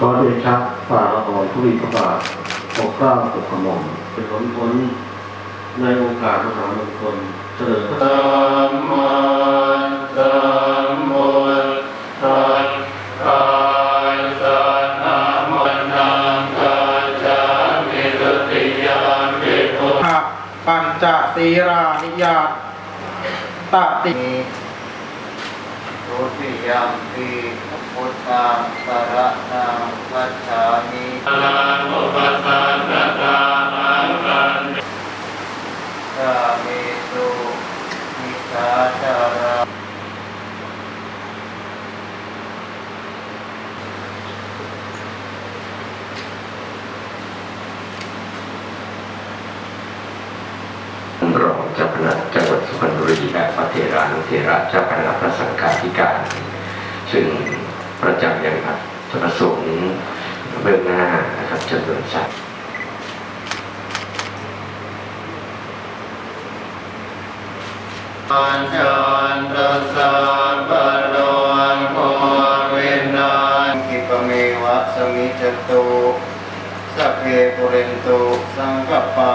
ขอเดชะฝ่าละอองธุลีพระบาทปกเกล้าปกกระหม่อมเป็นผลผลในโอกาสมหามงคลเฉลิมพระสัมมาสัมพุทธัสสะสันนะมนังกัจามิตุติยามปิภุหะปัญจศีรานิยาตติทุติยามปีพุทธังสรณ จฉามิลังอุปสันนตาอังคันสามิสุมิชาจารารองเจ้าคณะจังหวัดสุพรรณบุรีและพระเทรานุเทระเจ้าคณะพระสังฆาธิการ ซึ่งประจำยังครับจุดประสงค์ เบื้องหน้านะครับจำนวนสัตว์ปัญจนตสัพพะโลนโควินานกิปเมวะสมิจตุสัพเพปุเรนตุสังกปา